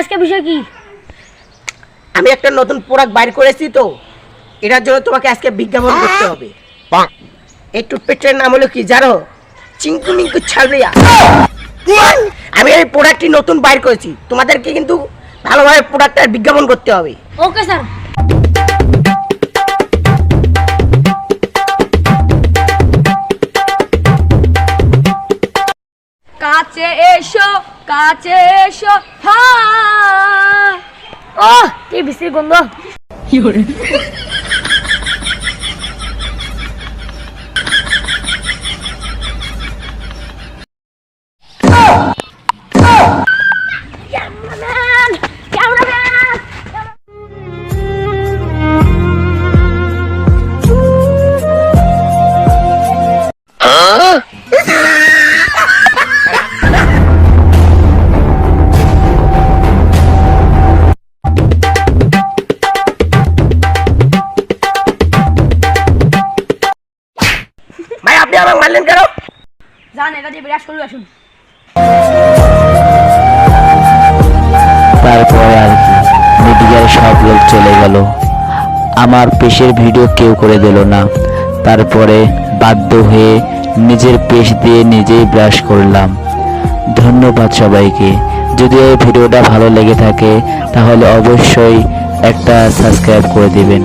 আজকে বিষয় কি? আমি একটা নতুন প্রোডাক্ট বাইর করেছি তো এটার জন্য তোমাকে আজকে বিজ্ঞাপন করতে হবে। এই টুথপেস্টের নাম হলো কি জানো? চিঙ্কু মিঙ্কু ছাড়লিয়া আমি এই প্রোডাক্টটি নতুন বাইর করেছি। তোমাদেরকে কিন্তু ভালোভাবে প্রোডাক্টটার বিজ্ঞাপন করতে হবে। ওকে স্যার কাছে এসো কাছে এসো হা। ও কি বিশ্রী গন্ধ। ক্যামেরাম্যান ক্যামেরাম্যান ভাই মারলেন কেন জান এটা দিয়ে বিরাজ করে আসুন। তারপরে আর কি মিডিয়ার সব লোক চলে গেল। আমার পেশের ভিডিও কেউ করে দিল না। তারপরে বাধ্য হয়ে নিজের পেশ দিয়ে নিজেই ব্রাশ করলাম। ধন্যবাদ সবাইকে। যদি এই ভিডিওটা ভালো লেগে থাকে তাহলে অবশ্যই একটা সাবস্ক্রাইব করে দিবেন।